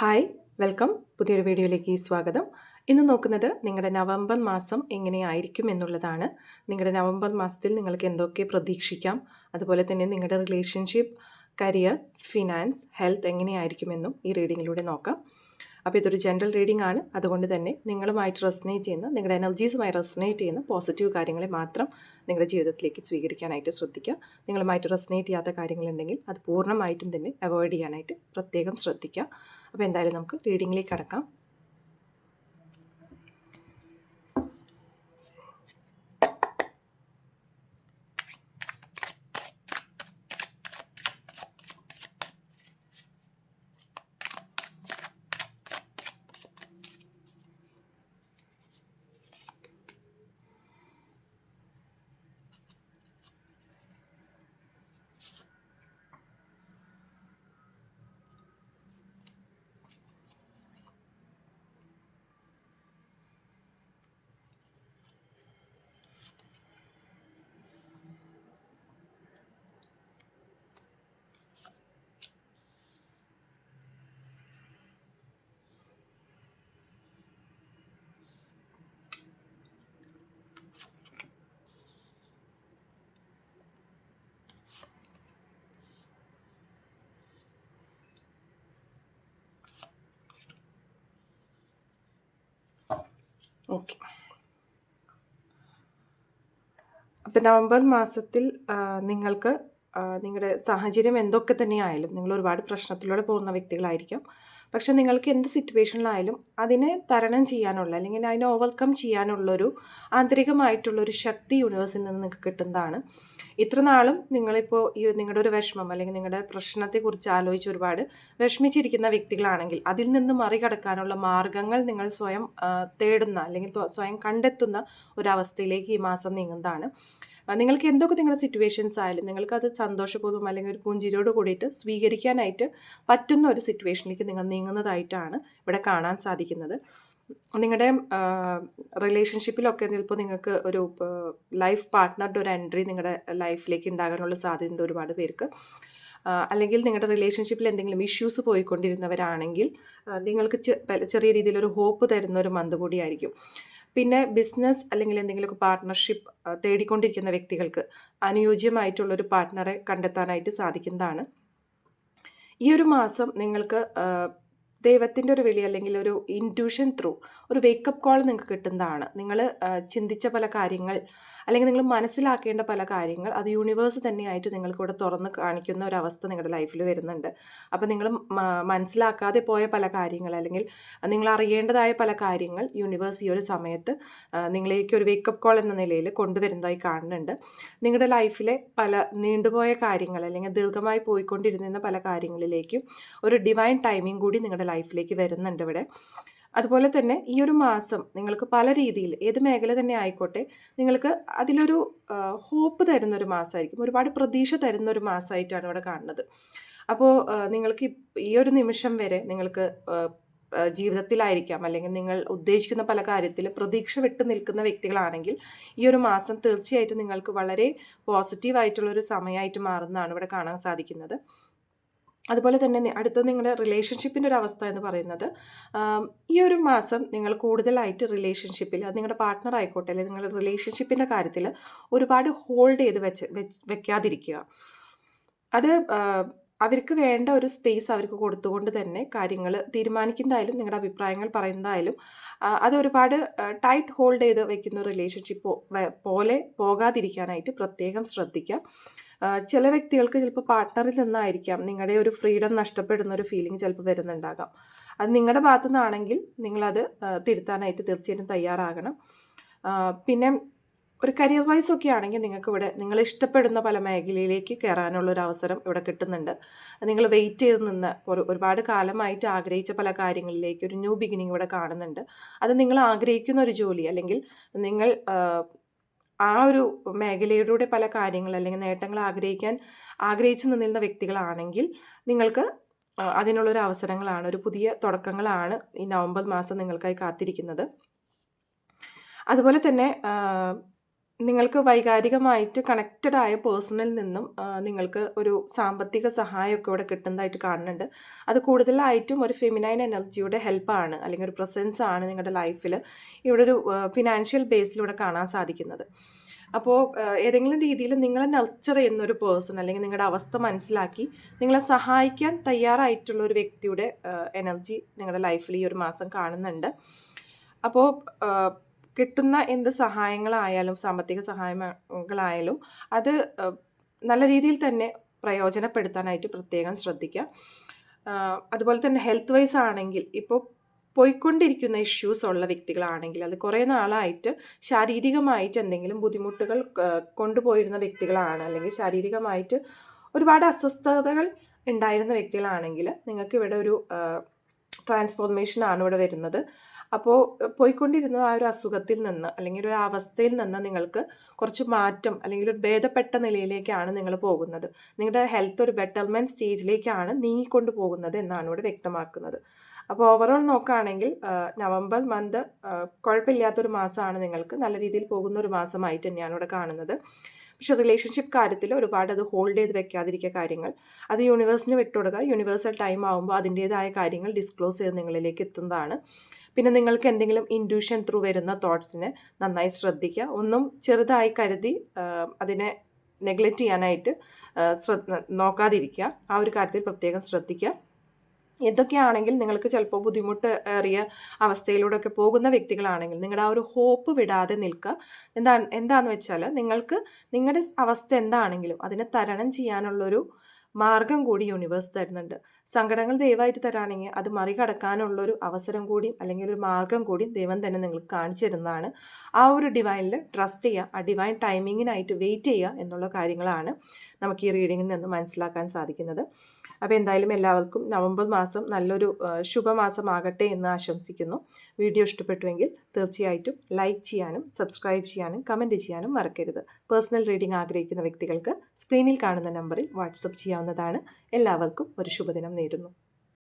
Hi welcome പുതിയൊരു വീഡിയോയിലേക്ക് സ്വാഗതം. ഇന്ന് നോക്കുന്നത് നിങ്ങളുടെ നവംബർ മാസം എങ്ങനെയായിരിക്കും എന്നുള്ളതാണ്. നിങ്ങളുടെ നവംബർ മാസത്തിൽ നിങ്ങൾക്ക് എന്തൊക്കെ പ്രതീക്ഷിക്കാം? അതുപോലെ തന്നെ നിങ്ങളുടെ റിലേഷൻഷിപ്പ് കരിയർ ഫിനാൻസ് ഹെൽത്ത് എങ്ങനെയായിരിക്കുമെന്നും ഈ റീഡിങ്ങിലൂടെ നോക്കാം. അപ്പോൾ ഇതൊരു ജനറൽ റീഡിംഗ് ആണ്. അതുകൊണ്ട് തന്നെ നിങ്ങളുമായിട്ട് റെസനേറ്റ് ചെയ്യുന്ന നിങ്ങളുടെ എനർജീസുമായി റെസനേറ്റ് ചെയ്യുന്ന പോസിറ്റീവ് കാര്യങ്ങളെ മാത്രം നിങ്ങളുടെ ജീവിതത്തിലേക്ക് സ്വീകരിക്കാനായിട്ട് ശ്രദ്ധിക്കുക. നിങ്ങളുമായിട്ട് റെസനേറ്റ് ചെയ്യാത്ത കാര്യങ്ങളുണ്ടെങ്കിൽ അത് പൂർണമായിട്ടും തന്നെ അവോയ്ഡ് ചെയ്യാനായിട്ട് പ്രത്യേകം ശ്രദ്ധിക്കുക. അപ്പോൾ എന്തായാലും നമുക്ക് റീഡിങ്ങിലേക്ക് കടക്കാം. ഓക്കെ. അപ്പം നവംബർ മാസത്തിൽ നിങ്ങൾക്ക് നിങ്ങളുടെ സാഹചര്യം എന്തൊക്കെ തന്നെയായാലും നിങ്ങൾ ഒരുപാട് പ്രശ്നത്തിലൂടെ പോകുന്ന വ്യക്തികളായിരിക്കാം. പക്ഷെ നിങ്ങൾക്ക് എന്ത് സിറ്റുവേഷനിലായാലും അതിനെ തരണം ചെയ്യാനുള്ള അല്ലെങ്കിൽ അതിനെ ഓവർകം ചെയ്യാനുള്ളൊരു ആന്തരികമായിട്ടുള്ളൊരു ശക്തി യൂണിവേഴ്സിൽ നിന്ന് നിങ്ങൾക്ക് കിട്ടുന്നതാണ്. ഇത്ര നാളും നിങ്ങളിപ്പോൾ ഈ നിങ്ങളുടെ ഒരു വിഷമം അല്ലെങ്കിൽ നിങ്ങളുടെ പ്രശ്നത്തെക്കുറിച്ച് ആലോചിച്ച് ഒരുപാട് വിഷമിച്ചിരിക്കുന്ന വ്യക്തികളാണെങ്കിൽ അതിൽ നിന്ന് മറികടക്കാനുള്ള മാർഗങ്ങൾ നിങ്ങൾ സ്വയം തേടുന്ന അല്ലെങ്കിൽ സ്വയം കണ്ടെത്തുന്ന ഒരവസ്ഥയിലേക്ക് ഈ മാസം നീങ്ങുന്നതാണ്. നിങ്ങൾക്ക് എന്തൊക്കെ നിങ്ങളുടെ സിറ്റുവേഷൻസ് ആയാലും നിങ്ങൾക്കത് സന്തോഷപൂർവം അല്ലെങ്കിൽ ഒരു പുഞ്ചിരിയോട് കൂടിയിട്ട് സ്വീകരിക്കാനായിട്ട് പറ്റുന്ന ഒരു സിറ്റുവേഷനിലേക്ക് നിങ്ങൾ നീങ്ങുന്നതായിട്ടാണ് ഇവിടെ കാണാൻ സാധിക്കുന്നത്. നിങ്ങളുടെ റിലേഷൻഷിപ്പിലൊക്കെ ചിലപ്പോൾ നിങ്ങൾക്ക് ഒരു ലൈഫ് പാർട്ട്ണറുടെ ഒരു എൻട്രി നിങ്ങളുടെ ലൈഫിലേക്ക് ഉണ്ടാകാനുള്ള സാധ്യത ഒരുപാട് പേർക്ക്. അല്ലെങ്കിൽ നിങ്ങളുടെ റിലേഷൻഷിപ്പിൽ എന്തെങ്കിലും ഇഷ്യൂസ് പോയിക്കൊണ്ടിരുന്നവരാണെങ്കിൽ നിങ്ങൾക്ക് ചെറിയ രീതിയിലൊരു ഹോപ്പ് തരുന്ന ഒരു മന്ത് കൂടിയായിരിക്കും. പിന്നെ ബിസിനസ് അല്ലെങ്കിൽ എന്തെങ്കിലുമൊക്കെ പാർട്ട്ണർഷിപ്പ് തേടിക്കൊണ്ടിരിക്കുന്ന വ്യക്തികൾക്ക് അനുയോജ്യമായിട്ടുള്ളൊരു പാർട്ട്ണറെ കണ്ടെത്താനായിട്ട് സാധിക്കുന്നതാണ്. ഈ ഒരു മാസം നിങ്ങൾക്ക് ദൈവത്തിന്റെ ഒരു വിളി അല്ലെങ്കിൽ ഒരു ഇന്റ്യൂഷൻ ത്രൂ ഒരു വേക്കപ്പ് കോൾ നിങ്ങൾക്ക് കിട്ടുന്നതാണ്. നിങ്ങൾ ചിന്തിച്ച പല കാര്യങ്ങൾ അല്ലെങ്കിൽ നിങ്ങൾ മനസ്സിലാക്കേണ്ട പല കാര്യങ്ങൾ അത് യൂണിവേഴ്സ് തന്നെയായിട്ട് നിങ്ങൾക്ക് ഇവിടെ തുറന്ന് കാണിക്കുന്ന ഒരു അവസ്ഥ നിങ്ങളുടെ ലൈഫിൽ വരുന്നുണ്ട്. അപ്പോൾ നിങ്ങൾ മനസ്സിലാക്കാതെ പോയ പല കാര്യങ്ങൾ അല്ലെങ്കിൽ നിങ്ങൾ അറിയേണ്ടതായ പല കാര്യങ്ങൾ യൂണിവേഴ്സ് ഈ ഒരു സമയത്ത് നിങ്ങളേക്ക് ഒരു വേക്കപ്പ് കോൾ എന്ന നിലയിൽ കൊണ്ടുവരുന്നതായി കാണുന്നുണ്ട്. നിങ്ങളുടെ ലൈഫിലെ പല നീണ്ടുപോയ കാര്യങ്ങൾ അല്ലെങ്കിൽ ദീർഘമായി പോയിക്കൊണ്ടിരുന്ന പല കാര്യങ്ങളിലേക്കും ഒരു ഡിവൈൻ ടൈമിംഗ് കൂടി നിങ്ങളുടെ ലൈഫിലേക്ക് വരുന്നുണ്ട് ഇവിടെ. അതുപോലെ തന്നെ ഈ ഒരു മാസം നിങ്ങൾക്ക് പല രീതിയിൽ ഏത് മേഖല തന്നെ ആയിക്കോട്ടെ നിങ്ങൾക്ക് അതിലൊരു ഹോപ്പ് തരുന്ന ഒരു മാസമായിരിക്കും. ഒരുപാട് പ്രതീക്ഷ തരുന്ന ഒരു മാസമായിട്ടാണ് ഇവിടെ കാണുന്നത്. അപ്പോൾ നിങ്ങൾക്ക് ഈ ഒരു നിമിഷം വരെ നിങ്ങൾക്ക് ജീവിതത്തിലായിരിക്കാം. അല്ലെങ്കിൽ നിങ്ങൾ ഉദ്ദേശിക്കുന്ന പല കാര്യത്തിൽ പ്രതീക്ഷ വിട്ട് നിൽക്കുന്ന വ്യക്തികളാണെങ്കിൽ ഈ ഒരു മാസം തീർച്ചയായിട്ടും നിങ്ങൾക്ക് വളരെ പോസിറ്റീവായിട്ടുള്ളൊരു സമയമായിട്ട് മാറുന്നതാണ് ഇവിടെ കാണാൻ സാധിക്കുന്നത്. അതുപോലെ തന്നെ അടുത്ത നിങ്ങളുടെ റിലേഷൻഷിപ്പിന്റെ ഒരു അവസ്ഥ എന്ന് പറയുന്നത് ഈ ഒരു മാസം നിങ്ങൾ കൂടുതലായിട്ട് റിലേഷൻഷിപ്പിൽ അത് നിങ്ങളുടെ പാർട്ട്ണർ ആയിക്കോട്ടെ അല്ലെങ്കിൽ നിങ്ങളുടെ റിലേഷൻഷിപ്പിന്റെ കാര്യത്തിൽ ഒരുപാട് ഹോൾഡ് ചെയ്ത് വെച്ച് വെക്കാതിരിക്കുക. അത് അവർക്ക് വേണ്ട ഒരു സ്പേസ് അവർക്ക് കൊടുത്തുകൊണ്ട് തന്നെ കാര്യങ്ങൾ തീരുമാനിക്കുന്നതായാലും നിങ്ങളുടെ അഭിപ്രായങ്ങൾ പറയുന്നതായാലും അത് ഒരുപാട് ടൈറ്റ് ഹോൾഡ് ചെയ്ത് വെക്കുന്ന റിലേഷൻഷിപ്പ് പോലെ പോകാതിരിക്കാനായിട്ട് പ്രത്യേകം ശ്രദ്ധിക്കുക. ചില വ്യക്തികൾക്ക് ചിലപ്പോൾ പാർട്ട്ണറിൽ നിന്നായിരിക്കാം നിങ്ങളുടെ ഒരു ഫ്രീഡം നഷ്ടപ്പെടുന്ന ഒരു ഫീലിംഗ് ചിലപ്പോൾ വരുന്നുണ്ടാകാം. അത് നിങ്ങളുടെ ഭാഗത്തു നിന്നാണെങ്കിൽ നിങ്ങളത് തിരുത്താനായിട്ട് തീർച്ചയായിട്ടും തയ്യാറാകണം. പിന്നെ ഒരു കരിയർ വൈസ് ഒക്കെ ആണെങ്കിൽ നിങ്ങൾക്ക് ഇവിടെ നിങ്ങൾ ഇഷ്ടപ്പെടുന്ന പല മേഖലയിലേക്ക് കയറാനുള്ള ഒരു അവസരം ഇവിടെ കിട്ടുന്നുണ്ട്. നിങ്ങൾ വെയിറ്റ് ചെയ്ത് നിന്ന് ഒരു ഒരുപാട് കാലമായിട്ട് ആഗ്രഹിച്ച പല കാര്യങ്ങളിലേക്ക് ഒരു ന്യൂ ബിഗിനിങ് ഇവിടെ കാണുന്നുണ്ട്. അത് നിങ്ങൾ ആഗ്രഹിക്കുന്ന ഒരു ജോലി അല്ലെങ്കിൽ നിങ്ങൾ ആ, ഒരു മേഖലയിലൂടെ പല കാര്യങ്ങൾ അല്ലെങ്കിൽ നേട്ടങ്ങൾ ആഗ്രഹിക്കാൻ ആഗ്രഹിച്ചു നിന്നിരുന്ന വ്യക്തികളാണെങ്കിൽ നിങ്ങൾക്ക് അതിനുള്ളൊരു അവസരങ്ങളാണ് ഒരു പുതിയ തുടക്കങ്ങളാണ് ഈ നവംബർ മാസം നിങ്ങൾക്കായി കാത്തിരിക്കുന്നത്. അതുപോലെ തന്നെ നിങ്ങൾക്ക് വൈകാരികമായിട്ട് കണക്റ്റഡ് ആയ പേഴ്സണിൽ നിന്നും നിങ്ങൾക്ക് ഒരു സാമ്പത്തിക സഹായമൊക്കെ ഇവിടെ കിട്ടുന്നതായിട്ട് കാണുന്നുണ്ട്. അത് കൂടുതലായിട്ടും ഒരു ഫെമിനൈൻ എനർജിയുടെ ഹെൽപ്പാണ് അല്ലെങ്കിൽ ഒരു പ്രസൻസ് ആണ് നിങ്ങളുടെ ലൈഫിൽ ഇവിടെ ഒരു ഫിനാൻഷ്യൽ ബേസിലൂടെ കാണാൻ സാധിക്കുന്നത്. അപ്പോൾ ഏതെങ്കിലും രീതിയിൽ നിങ്ങളെ നർച്ചർ ചെയ്യുന്ന ഒരു പേഴ്സൺ അല്ലെങ്കിൽ നിങ്ങളുടെ അവസ്ഥ മനസ്സിലാക്കി നിങ്ങളെ സഹായിക്കാൻ തയ്യാറായിട്ടുള്ള ഒരു വ്യക്തിയുടെ എനർജി നിങ്ങളുടെ ലൈഫിൽ ഈ ഒരു മാസം കാണുന്നുണ്ട്. അപ്പോൾ കിട്ടുന്ന എന്ത് സഹായങ്ങളായാലും സാമ്പത്തിക സഹായങ്ങളായാലും അത് നല്ല രീതിയിൽ തന്നെ പ്രയോജനപ്പെടുത്താനായിട്ട് പ്രത്യേകം ശ്രദ്ധിക്കുക. അതുപോലെ തന്നെ ഹെൽത്ത് വൈസ് ആണെങ്കിൽ ഇപ്പോൾ പോയിക്കൊണ്ടിരിക്കുന്ന ഇഷ്യൂസ് ഉള്ള വ്യക്തികളാണെങ്കിൽ അത് കുറേ നാളായിട്ട് ശാരീരികമായിട്ട് എന്തെങ്കിലും ബുദ്ധിമുട്ടുകൾ കൊണ്ടുപോയിരുന്ന വ്യക്തികളാണ് അല്ലെങ്കിൽ ശാരീരികമായിട്ട് ഒരുപാട് അസ്വസ്ഥതകൾ ഉണ്ടായിരുന്ന വ്യക്തികളാണെങ്കിൽ നിങ്ങൾക്ക് ഇവിടെ ഒരു ട്രാൻസ്ഫോർമേഷൻ ആണ് ഇവിടെ വരുന്നത്. അപ്പോൾ പോയിക്കൊണ്ടിരുന്ന ആ ഒരു അസുഖത്തിൽ നിന്ന് അല്ലെങ്കിൽ ഒരു അവസ്ഥയിൽ നിന്ന് നിങ്ങൾക്ക് കുറച്ച് മാറ്റം അല്ലെങ്കിൽ ഒരു ഭേദപ്പെട്ട നിലയിലേക്കാണ് നിങ്ങൾ പോകുന്നത്. നിങ്ങളുടെ ഹെൽത്ത് ഒരു ബെറ്റർമെന്റ് സ്റ്റേജിലേക്കാണ് നീങ്ങിക്കൊണ്ട് പോകുന്നത് എന്നാണ് ഇവിടെ വ്യക്തമാക്കുന്നത്. അപ്പോൾ ഓവറോൾ നോക്കുകയാണെങ്കിൽ നവംബർ മന്ത് കുഴപ്പമില്ലാത്തൊരു മാസമാണ് നിങ്ങൾക്ക്. നല്ല രീതിയിൽ പോകുന്ന ഒരു മാസമായിട്ട് തന്നെയാണ് ഇവിടെ കാണുന്നത്. പക്ഷെ റിലേഷൻഷിപ്പ് കാര്യത്തിൽ ഒരുപാട് അത് ഹോൾഡ് ചെയ്ത് വെക്കാതിരിക്കുക കാര്യങ്ങൾ. അത് യൂണിവേഴ്സിന് വിട്ടുകൊടുക്കുക. യൂണിവേഴ്സൽ ടൈം ആകുമ്പോൾ അതിന്റേതായ കാര്യങ്ങൾ ഡിസ്ക്ലോസ് ചെയ്ത് നിങ്ങളിലേക്ക് എത്തുന്നതാണ്. പിന്നെ നിങ്ങൾക്ക് എന്തെങ്കിലും ഇൻഡ്യൂഷൻ ത്രൂ വരുന്ന തോട്ട്സിനെ നന്നായി ശ്രദ്ധിക്കുക. ഒന്നും ചെറുതായി കരുതി അതിനെ നെഗ്ലക്റ്റ് ചെയ്യാനായിട്ട് ശ്രദ്ധ നോക്കാതിരിക്കുക. ആ ഒരു കാര്യത്തിൽ പ്രത്യേകം ശ്രദ്ധിക്കുക. എന്തൊക്കെയാണെങ്കിൽ നിങ്ങൾക്ക് ചിലപ്പോൾ ബുദ്ധിമുട്ട് ഏറിയ അവസ്ഥയിലൂടെയൊക്കെ പോകുന്ന വ്യക്തികളാണെങ്കിൽ നിങ്ങളുടെ ആ ഒരു ഹോപ്പ് വിടാതെ നിൽക്കുക. എന്താ എന്താണെന്ന് വെച്ചാൽ നിങ്ങൾക്ക് നിങ്ങളുടെ അവസ്ഥ എന്താണെങ്കിലും അതിനെ തരണം ചെയ്യാനുള്ളൊരു മാർഗം കൂടി യൂണിവേഴ്സ് തരുന്നുണ്ട്. സങ്കടങ്ങൾ ദയവായിട്ട് തരാണെങ്കിൽ അത് മറികടക്കാനുള്ളൊരു അവസരം കൂടി അല്ലെങ്കിൽ ഒരു മാർഗം കൂടി ദൈവം തന്നെ നിങ്ങൾക്ക് കാണിച്ചു തരുന്നതാണ്. ആ ഒരു ഡിവൈനിൽ ട്രസ്റ്റ് ചെയ്യുക ആ ഡിവൈൻ ടൈമിങ്ങിനായിട്ട് വെയിറ്റ് ചെയ്യുക എന്നുള്ള കാര്യങ്ങളാണ് നമുക്ക് ഈ റീഡിങ്ങിൽ നിന്ന് മനസ്സിലാക്കാൻ സാധിക്കുന്നത്. അപ്പോൾ എന്തായാലും എല്ലാവർക്കും നവംബർ മാസം നല്ലൊരു ശുഭമാസമാകട്ടെ എന്ന് ആശംസിക്കുന്നു. വീഡിയോ ഇഷ്ടപ്പെട്ടുവെങ്കിൽ തീർച്ചയായിട്ടും ലൈക്ക് ചെയ്യാനും സബ്സ്ക്രൈബ് ചെയ്യാനും കമന്റ് ചെയ്യാനും മറക്കരുത്. പേഴ്സണൽ റീഡിംഗ് ആഗ്രഹിക്കുന്ന വ്യക്തികൾക്ക് സ്ക്രീനിൽ കാണുന്ന നമ്പറിൽ വാട്സപ്പ് ചെയ്യാവുന്നതാണ്. എല്ലാവർക്കും ഒരു ശുഭദിനം നേരുന്നു.